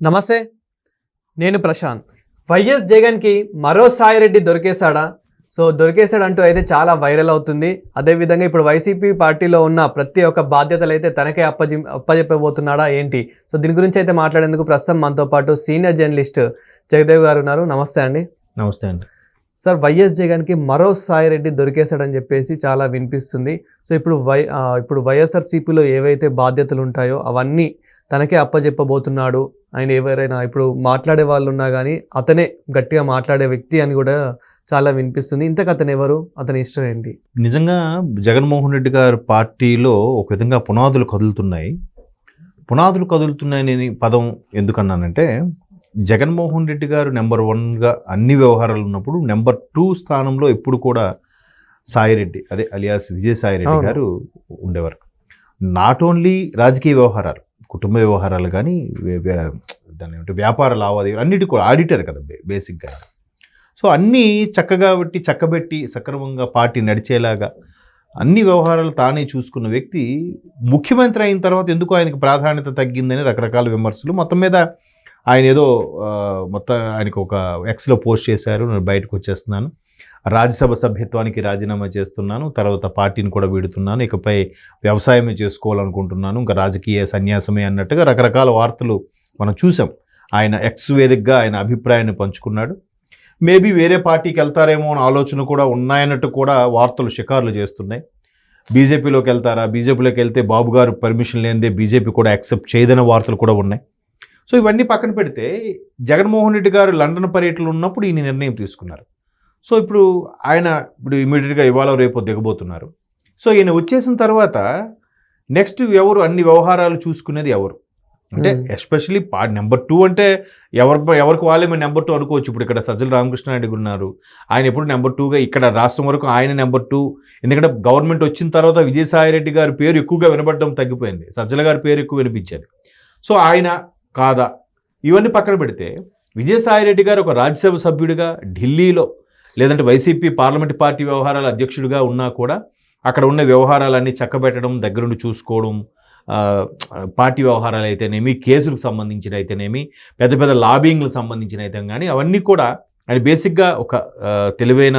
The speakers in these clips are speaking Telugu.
నమస్తే నేను ప్రశాంత్. వైఎస్ జగన్కి మరో సాయిరెడ్డి దొరికేశాడా? సో దొరికేశాడు అంటూ అయితే చాలా వైరల్ అవుతుంది. అదేవిధంగా ఇప్పుడు వైసీపీ పార్టీలో ఉన్న ప్రతి ఒక్క బాధ్యతలు అయితే తనకే అప్పజి అప్పజెప్పబోతున్నాడా ఏంటి? సో దీని గురించి అయితే మాట్లాడేందుకు ప్రస్తుతం మనతో పాటు సీనియర్ జర్నలిస్ట్ జగదేవ్ గారు ఉన్నారు. నమస్తే అండి. నమస్తే అండి. సార్ వైఎస్ జగన్కి మరో సాయిరెడ్డి దొరికేశాడని చెప్పేసి చాలా వినిపిస్తుంది. సో ఇప్పుడు వై ఇప్పుడు వైఎస్ఆర్సీపీలో ఏవైతే బాధ్యతలు ఉంటాయో అవన్నీ తనకే అప్పజెప్పబోతున్నాడు. ఆయన ఎవరైనా ఇప్పుడు మాట్లాడే వాళ్ళు ఉన్నా కానీ అతనే గట్టిగా మాట్లాడే వ్యక్తి అని కూడా చాలా వినిపిస్తుంది. ఇంతకు అతను ఎవరు? అతని ఇష్టం ఏంటి? నిజంగా జగన్మోహన్ రెడ్డి గారి పార్టీలో ఒక విధంగా పునాదులు కదులుతున్నాయి. పునాదులు కదులుతున్నాయని పదం ఎందుకన్నానంటే జగన్మోహన్ రెడ్డి గారు నెంబర్ వన్గా అన్ని వ్యవహారాలు ఉన్నప్పుడు నెంబర్ టూ స్థానంలో ఎప్పుడు కూడా సాయిరెడ్డి అదే అలియాస్ విజయసాయిరెడ్డి. గారు ఉండేవారు. నాట్ ఓన్లీ రాజకీయ వ్యవహారాలు కుటుంబ వ్యవహారాలు కానీ దాని ఏమంటే వ్యాపార లావాదేవీలు అన్నిటి కూడా ఆడిటర్ కదా బేసిక్గా. సో అన్నీ చక్కగా పెట్టి చక్కబెట్టి సక్రమంగా పార్టీ నడిచేలాగా అన్ని వ్యవహారాలు తానే చూసుకున్న వ్యక్తి ముఖ్యమంత్రి అయిన తర్వాత ఎందుకు ఆయనకు ప్రాధాన్యత తగ్గిందని రకరకాల విమర్శలు మొత్తం మీద ఆయన ఏదో మొత్తం ఆయనకు ఒక ఎక్స్లో పోస్ట్ చేశారు నేను బయటకు వచ్చేస్తున్నాను. రాజ్యసభ సభ్యత్వానికి రాజీనామా చేస్తున్నాను. తర్వాత పార్టీని కూడా వీడుతున్నాను. ఇకపై వ్యవసాయమే చేసుకోవాలనుకుంటున్నాను. ఇంకా రాజకీయ సన్యాసమే అన్నట్టుగా రకరకాల వార్తలు మనం చూసాం. ఆయన ఎక్స్ వేదికగా ఆయన అభిప్రాయాన్ని పంచుకున్నాడు. మేబీ వేరే పార్టీకి వెళ్తారేమో అని ఆలోచన కూడా ఉన్నాయన్నట్టు కూడా వార్తలు షికారులు చేస్తున్నాయి. బీజేపీలోకి వెళ్తారా? బీజేపీలోకి వెళ్తే బాబు గారు పర్మిషన్ లేనిదే బీజేపీ కూడా యాక్సెప్ట్ చేయదనే వార్తలు కూడా ఉన్నాయి. సో ఇవన్నీ పక్కన పెడితే జగన్మోహన్ రెడ్డి గారు లండన్ పర్యటనలో ఉన్నప్పుడు ఈయన నిర్ణయం తీసుకున్నారు. సో ఇప్పుడు ఆయన ఇప్పుడు ఇమీడియట్గా ఇవాళ రేపు దిగబోతున్నారు. సో ఈయన వచ్చేసిన తర్వాత నెక్స్ట్ ఎవరు అన్ని వ్యవహారాలు చూసుకునేది ఎవరు? అంటే. ఎస్పెషలీ పా నెంబర్ టూ అంటే ఎవరి ఎవరికి వాళ్ళే మేము నెంబర్ టూ అనుకోవచ్చు. ఇప్పుడు ఇక్కడ సజ్జల రామకృష్ణారెడ్డి ఉన్నారు. ఆయన ఎప్పుడు నెంబర్ టూగా ఇక్కడ రాష్ట్రం వరకు ఆయన నెంబర్ టూ ఎందుకంటే గవర్నమెంట్ వచ్చిన తర్వాత విజయసాయిరెడ్డి గారి పేరు ఎక్కువగా వినబడడం తగ్గిపోయింది. సజ్జల గారి పేరు ఎక్కువ వినిపించేది. సో ఆయన కాదా? ఇవన్నీ పక్కన పెడితే విజయసాయిరెడ్డి గారు ఒక రాజ్యసభ సభ్యుడిగా ఢిల్లీలో లేదంటే వైసీపీ పార్లమెంట్ పార్టీ వ్యవహారాల అధ్యక్షుడిగా ఉన్నా కూడా అక్కడ ఉన్న వ్యవహారాలన్నీ చక్కబెట్టడం దగ్గరుండి చూసుకోవడం పార్టీ వ్యవహారాలు అయితేనేమి కేసులకు సంబంధించిన అయితేనేమి పెద్ద పెద్ద లాబింగ్లకు సంబంధించిన అయితే కానీ అవన్నీ కూడా ఆయన బేసిక్గా ఒక తెలివైన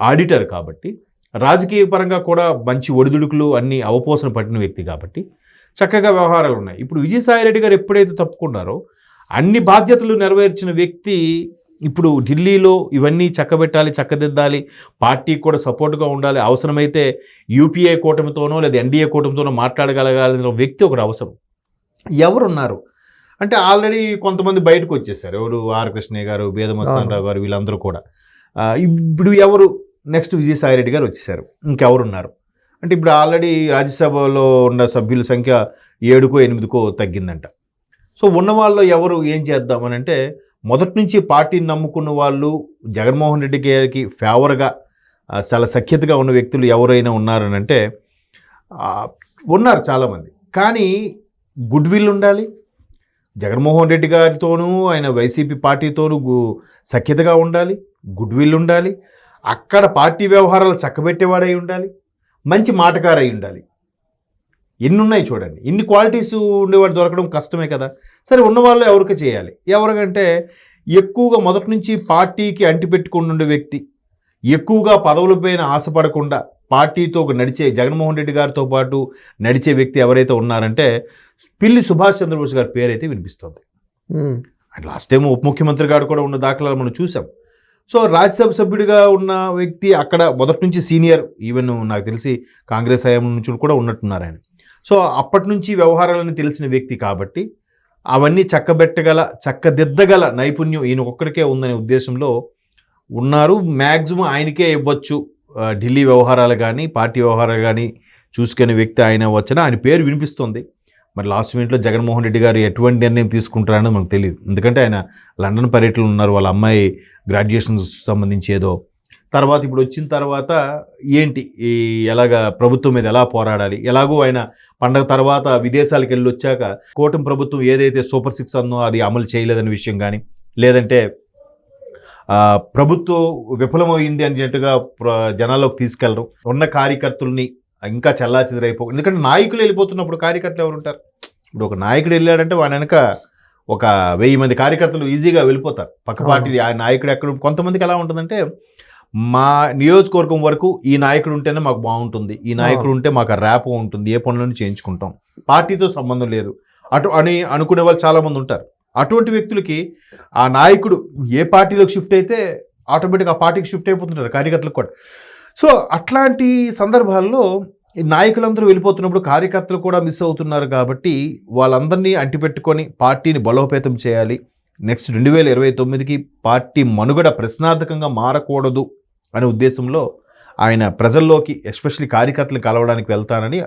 ఆడిటర్ కాబట్టి రాజకీయ పరంగా కూడా మంచి ఒడిదుడుకులు అన్ని అవపోసన పట్టిన వ్యక్తి కాబట్టి చక్కగా వ్యవహారాలు ఉన్నాయి. ఇప్పుడు విజయసాయిరెడ్డి గారు ఎప్పుడైతే తప్పుకున్నారో అన్ని బాధ్యతలు నెరవేర్చిన వ్యక్తి ఇప్పుడు ఢిల్లీలో ఇవన్నీ చక్కబెట్టాలి చక్కదిద్దాలి పార్టీకి కూడా సపోర్ట్గా ఉండాలి అవసరమైతే యూపీఏ కూటమితోనో లేదా ఎన్డీఏ కూటమితోనో మాట్లాడగలగాలన్న వ్యక్తి ఒకరు అవసరం. ఎవరున్నారు? అంటే ఆల్రెడీ కొంతమంది బయటకు వచ్చేసారు. ఎవరు ఆర్ కృష్ణయ్య గారు రావు గారు వీళ్ళందరూ కూడా. ఇప్పుడు ఎవరు? నెక్స్ట్ విజయసాయిరెడ్డి గారు వచ్చేసారు. ఇంకెవరున్నారు? అంటే ఇప్పుడు ఆల్రెడీ రాజ్యసభలో ఉన్న సభ్యుల సంఖ్య ఏడుకో ఎనిమిదికో తగ్గిందంట. సో ఉన్న వాళ్ళు ఎవరు ఏం చేద్దామని అంటే మొదటి నుంచి పార్టీని నమ్ముకున్న వాళ్ళు జగన్మోహన్ రెడ్డి గారికి ఫేవర్గా చాలా సఖ్యతగా ఉన్న వ్యక్తులు ఎవరైనా ఉన్నారనంటే ఉన్నారు చాలామంది. కానీ గుడ్ విల్ ఉండాలి. జగన్మోహన్ రెడ్డి గారితోనూ ఆయన వైసీపీ పార్టీతోనూ సఖ్యతగా ఉండాలి. గుడ్ విల్ ఉండాలి. అక్కడ పార్టీ వ్యవహారాలు చక్కబెట్టేవాడై ఉండాలి. మంచి మాటకారై ఉండాలి. ఎన్ని ఉన్నాయి చూడండి. ఇన్ని క్వాలిటీస్ ఉండేవాడు దొరకడం కష్టమే కదా. సరే ఉన్నవాళ్ళు ఎవరికి చేయాలి? ఎవరికంటే ఎక్కువగా మొదటి నుంచి పార్టీకి అంటిపెట్టుకుని ఉండే వ్యక్తి ఎక్కువగా పదవులపైన ఆశపడకుండా పార్టీతో ఒక నడిచే జగన్మోహన్ రెడ్డి గారితో పాటు నడిచే వ్యక్తి ఎవరైతే ఉన్నారంటే పిల్లి సుభాష్ చంద్రబోస్ గారి పేరైతే వినిపిస్తుంది. అండ్ లాస్ట్ టైం ఉప ముఖ్యమంత్రి గారు కూడా ఉన్న దాఖలాలు మనం చూసాం. సో రాజ్యసభ సభ్యుడిగా ఉన్న వ్యక్తి అక్కడ మొదటి నుంచి సీనియర్ ఈవెన్ నాకు తెలిసి కాంగ్రెస్ హయాం నుంచి కూడా ఉన్నట్టున్నారు ఆయన. సో అప్పటి నుంచి వ్యవహారాలని తెలిసిన వ్యక్తి కాబట్టి అవన్నీ చక్కబెట్టగల చక్కదిద్దగల నైపుణ్యం ఈయన ఒక్కరికే ఉందనే ఉద్దేశంలో ఉన్నారు. మ్యాక్సిమం ఆయనకే ఇవ్వచ్చు. ఢిల్లీ వ్యవహారాలు కానీ పార్టీ వ్యవహారాలు కానీ చూసుకునే వ్యక్తి ఆయన వచ్చిన? ఆయన పేరు వినిపిస్తుంది. మరి లాస్ట్ మినిట్లో జగన్మోహన్ రెడ్డి గారు ఎటువంటి నిర్ణయం తీసుకుంటారనేది మనకు తెలియదు ఎందుకంటే ఆయన లండన్ పర్యటనలో ఉన్నారు. వాళ్ళ అమ్మాయి గ్రాడ్యుయేషన్ సంబంధించి ఏదో తర్వాత ఇప్పుడు వచ్చిన తర్వాత ఏంటి? ఈ ఎలాగ ప్రభుత్వం మీద ఎలా పోరాడాలి? ఎలాగో ఆయన పండగ తర్వాత విదేశాలకు వెళ్ళి వచ్చాక కూటమి ప్రభుత్వం ఏదైతే సూపర్ సిక్స్ అందో అది అమలు చేయలేదనే విషయం కానీ లేదంటే ప్రభుత్వం విఫలమైంది అనేట్టుగా ప్ర- జనాల్లోకి తీసుకెళ్ళరు ఉన్న కార్యకర్తల్ని ఇంకా చల్లా చెదరైపో ఎందుకంటే నాయకులు వెళ్ళిపోతున్నప్పుడు కార్యకర్తలు ఎవరు ఉంటారు? ఇప్పుడు ఒక నాయకుడు వెళ్ళాడంటే వాడి వెనక ఒక వెయ్యి మంది కార్యకర్తలు ఈజీగా వెళ్ళిపోతారు. పక్క. పార్టీ ఆ నాయకుడు ఎక్కడ కొంతమందికి ఎలా ఉంటుందంటే మా నియోజకవర్గం వరకు ఈ నాయకుడు ఉంటేనే మాకు బాగుంటుంది. ఈ నాయకుడు ఉంటే మాకు ర్యాప్ ఉంటుంది. ఏ పనులను చేయించుకుంటాం. పార్టీతో సంబంధం లేదు. అటు అని అనుకునే వాళ్ళు చాలామంది ఉంటారు. అటువంటి వ్యక్తులకి ఆ నాయకుడు ఏ పార్టీలోకి షిఫ్ట్ అయితే ఆటోమేటిక్ ఆ పార్టీకి షిఫ్ట్ అయిపోతుంటారు కార్యకర్తలకు కూడా. సో అట్లాంటి సందర్భాల్లో నాయకులందరూ వెళ్ళిపోతున్నప్పుడు కార్యకర్తలు కూడా మిస్ అవుతున్నారు కాబట్టి వాళ్ళందరినీ అంటిపెట్టుకొని పార్టీని బలోపేతం చేయాలి. నెక్స్ట్ రెండు వేల ఇరవై తొమ్మిదికి పార్టీ మనుగడ ప్రశ్నార్థకంగా మారకూడదు. అనే ఉద్దేశంలో ఆయన ప్రజల్లోకి ఎస్పెషల్లీ కార్యకర్తలు కలవడానికి వెళ్తానని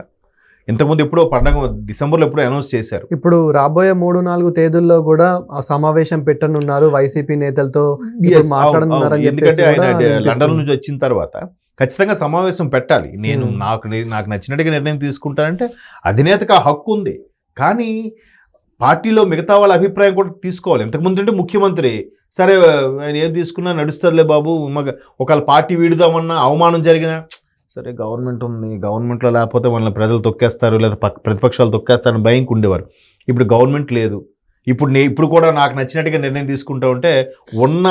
ఇంతకుముందు ఎప్పుడో పండగ డిసెంబర్లో ఎప్పుడో అనౌన్స్ చేశారు ఇప్పుడు రాబోయే మూడు నాలుగు తేదీల్లో కూడా ఆ సమావేశం పెట్టనున్నారు వైసీపీ నేతలతో మాట్లాడుతున్నారని ఎందుకంటే ఆయన లండన్. నుంచి వచ్చిన తర్వాత ఖచ్చితంగా సమావేశం పెట్టాలి నేను Hmm. నాకు నాకు నచ్చినట్టుగా నిర్ణయం తీసుకుంటానంటే అధినేతకు ఆ హక్కు ఉంది కానీ పార్టీలో మిగతా వాళ్ళ అభిప్రాయం కూడా తీసుకోవాలి. ఇంతకుముందు అంటే ముఖ్యమంత్రి సరే ఆయన ఏం తీసుకున్నా నడుస్తుందిలే బాబు మగ ఒకవేళ పార్టీ వీడుదామన్నా అవమానం జరిగినా సరే గవర్నమెంట్ ఉంది. గవర్నమెంట్లో లేకపోతే వాళ్ళని ప్రజలు తొక్కేస్తారు లేదా ప్రతిపక్షాలు తొక్కేస్తారని భయంకి ఉండేవారు. ఇప్పుడు గవర్నమెంట్ లేదు. ఇప్పుడు నే ఇప్పుడు కూడా నాకు నచ్చినట్టుగా నిర్ణయం తీసుకుంటా ఉంటే ఉన్న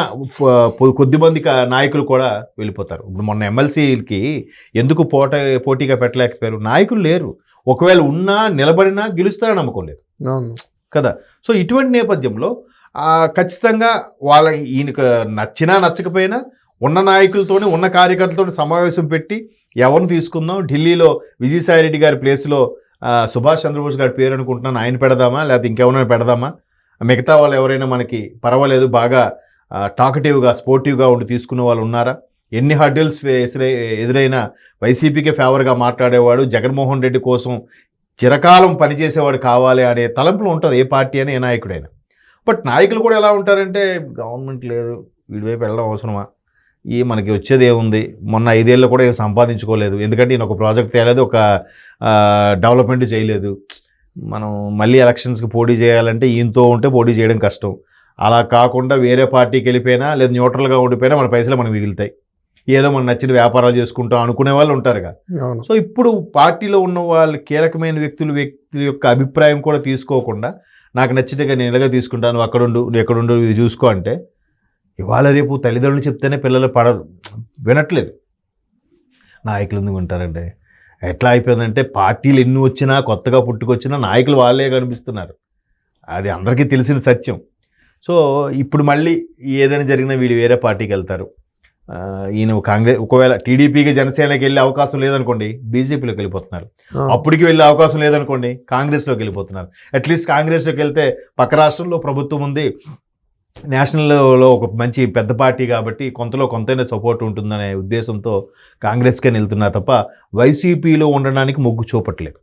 కొద్దిమంది నాయకులు కూడా వెళ్ళిపోతారు. ఇప్పుడు మొన్న ఎమ్మెల్సీకి ఎందుకు పోట పోటీగా పెట్టలేకపోయారు? నాయకులు లేరు. ఒకవేళ ఉన్నా నిలబడినా గెలుస్తారని నమ్మకం లేదు. అవును. కదా? సో ఇటువంటి నేపథ్యంలో ఖచ్చితంగా వాళ్ళ ఈయనకు నచ్చినా నచ్చకపోయినా ఉన్న నాయకులతోనే ఉన్న కార్యకర్తలతో సమావేశం పెట్టి ఎవరిని తీసుకుందాం? ఢిల్లీలో విజయసాయిరెడ్డి గారి ప్లేస్లో సుభాష్ చంద్రబోస్ గారి పేరు అనుకుంటున్నాను. ఆయన పెడదామా? లేకపోతే ఇంకెవరైనా పెడదామా? మిగతా వాళ్ళు ఎవరైనా మనకి పర్వాలేదు బాగా టాకటివ్గా స్పోర్టివ్గా ఉండి తీసుకునే వాళ్ళు ఉన్నారా? ఎన్ని హర్డిల్స్ ఎదురైనా వైసీపీకి ఫేవర్గా మాట్లాడేవాడు జగన్మోహన్ రెడ్డి కోసం చిరకాలం పనిచేసేవాడు కావాలి అనే తలంపులు ఉంటుంది ఏ పార్టీ అని ఏ నాయకుడైనా. బట్ నాయకులు కూడా ఎలా ఉంటారంటే గవర్నమెంట్ లేదు వీడి వైపు వెళ్ళడం అవసరమా? ఈ మనకి వచ్చేది ఏముంది? మొన్న ఐదేళ్ళు కూడా ఏం సంపాదించుకోలేదు. ఎందుకంటే ఈయన ఒక ప్రాజెక్ట్ తేలేదు ఒక డెవలప్మెంట్ చేయలేదు. మనం మళ్ళీ ఎలక్షన్స్కి పోటీ చేయాలంటే ఈయనతో ఉంటే పోటీ చేయడం కష్టం. అలా కాకుండా వేరే పార్టీకి వెళ్ళిపోయినా లేదా న్యూట్రల్గా ఉండిపోయినా మన పైసలు మనకు మిగులుతాయి. ఏదో మనం నచ్చిన వ్యాపారాలు చేసుకుంటాం అనుకునే వాళ్ళు ఉంటారుగా. సో ఇప్పుడు పార్టీలో ఉన్న వాళ్ళు కీలకమైన వ్యక్తులు వ్యక్తుల యొక్క అభిప్రాయం కూడా తీసుకోకుండా నాకు నచ్చినట్టుగా నేను ఇలాగే తీసుకుంటాను అక్కడుండు నువ్వు ఎక్కడుండు ఇది చూసుకో అంటే ఇవాళ రేపు తల్లిదండ్రులు చెప్తేనే పిల్లలు పడరు. వినట్లేదు. నాయకులు ఎందుకు వింటారంటే ఎట్లా అయిపోయిందంటే పార్టీలు ఎన్ని వచ్చినా కొత్తగా పుట్టుకొచ్చినా నాయకులు వాళ్ళే కనిపిస్తున్నారు. అది అందరికీ తెలిసిన సత్యం. సో ఇప్పుడు మళ్ళీ ఏదైనా జరిగినా వీళ్ళు వేరే పార్టీకి వెళ్తారు. ఈయన కాంగ్రెస్ ఒకవేళ టీడీపీకి జనసేనకి వెళ్ళే అవకాశం లేదనుకోండి బీజేపీలోకి వెళ్ళిపోతున్నారు. అప్పటికి వెళ్ళే అవకాశం లేదనుకోండి కాంగ్రెస్లోకి వెళ్ళిపోతున్నారు. అట్లీస్ట్ కాంగ్రెస్లోకి వెళ్తే పక్క రాష్ట్రంలో ప్రభుత్వం ఉంది. నేషనల్లో ఒక మంచి పెద్ద పార్టీ కాబట్టి కొంతలో కొంతైనా సపోర్ట్ ఉంటుందనే ఉద్దేశంతో కాంగ్రెస్కే వెళ్తున్నారు తప్ప వైసీపీలో ఉండడానికి మొగ్గు చూపట్లేదు.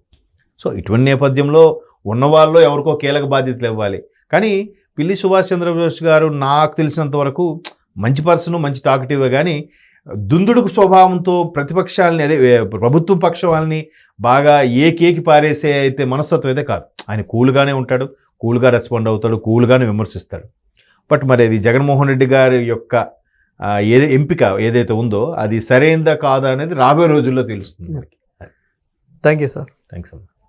సో ఇటువంటి నేపథ్యంలో ఉన్నవాళ్ళు ఎవరికో కీలక బాధ్యతలు ఇవ్వాలి. కానీ పిల్లి సుభాష్ చంద్రబోస్ గారు నాకు తెలిసినంత వరకు మంచి పర్సన్ మంచి టాకటివ్ కానీ దుందుడుకు స్వభావంతో ప్రతిపక్షాలని అదే ఏ, ప్రభుత్వం పక్ష వాళ్ళని బాగా ఏ కేకి పారేసే అయితే మనస్తత్వం అయితే కాదు. ఆయన కూల్గానే ఉంటాడు కూల్గా రెస్పాండ్ అవుతాడు కూల్గానే విమర్శిస్తాడు. బట్ మరి అది జగన్మోహన్ రెడ్డి గారి యొక్క ఏదే ఎంపిక ఏదైతే ఉందో అది సరైనదా కాదా అనేది రాబోయే రోజుల్లో తెలుస్తుంది మనకి. Thank you sir. థ్యాంక్స్ అమ్మా